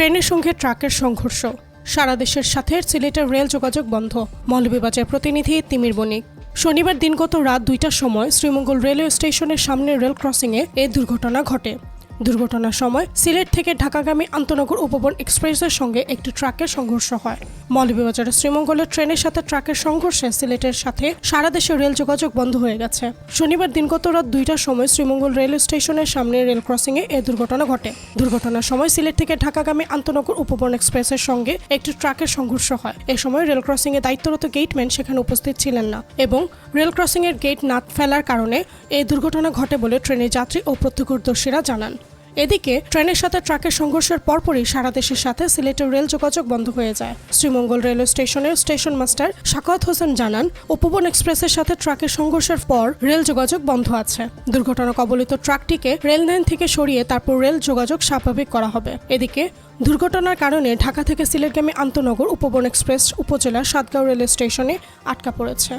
ট্রেনের সঙ্গে ট্রাকের সংঘর্ষ। সারা দেশের সাথে সিলেটের রেল যোগাযোগ বন্ধ। মৌলভীবাজার প্রতিনিধি তিমির বণিক। শনিবার দিনগত রাত দুইটার সময় শ্রীমঙ্গল রেলওয়ে স্টেশনের সামনে রেল ক্রসিংয়ে এই দুর্ঘটনা ঘটে। দুর্ঘটনার সময় সিলেট থেকে ঢাকাগামী আন্তনগর উপবন এক্সপ্রেসের সঙ্গে একটি ট্রাকের সংঘর্ষ হয়। মৌলভীবাজারের শ্রীমঙ্গলের ট্রেনের সাথে ট্রাকের সংঘর্ষে সিলেটের সাথে সারা দেশে রেল যোগাযোগ বন্ধ হয়ে গেছে। শনিবার দিনগত রাত দুইটার সময় শ্রীমঙ্গল রেল স্টেশনের সামনে রেল ক্রসিংয়ে এ দুর্ঘটনা ঘটে। দুর্ঘটনার সময় সিলেট থেকে ঢাকাগামী আন্তনগর উপবন এক্সপ্রেসের সঙ্গে একটি ট্রাকের সংঘর্ষ হয়। এ সময় রেল ক্রসিংয়ে দায়িত্বরত গেটম্যান সেখানে উপস্থিত ছিলেন না এবং রেল ক্রসিংয়ের গেট না ফেলার কারণে এই দুর্ঘটনা ঘটে বলে ট্রেনের যাত্রী ও প্রত্যক্ষদর্শীরা জানান। এদিকে ট্রেনের সাথে ট্রাকের সংঘর্ষের পরপরই সারা দেশের সাথে সিলেটের রেল যোগাযোগ বন্ধ হয়ে যায়। শ্রীমঙ্গল রেলওয়ে স্টেশনের স্টেশন মাস্টার শাকাত হোসেন জানান, উপবন এক্সপ্রেসের সাথে ট্রাকের সংঘর্ষের পর রেল যোগাযোগ বন্ধ আছে। দুর্ঘটনা কবলিত ট্রাকটিকে রেল লাইন থেকে সরিয়ে তারপর রেল যোগাযোগ স্বাভাবিক করা হবে। এদিকে দুর্ঘটনার কারণে ঢাকা থেকে সিলেটগামী আন্তনগর উপবন এক্সপ্রেস উপজেলার সাতগাঁও রেল স্টেশনে আটকা পড়েছে।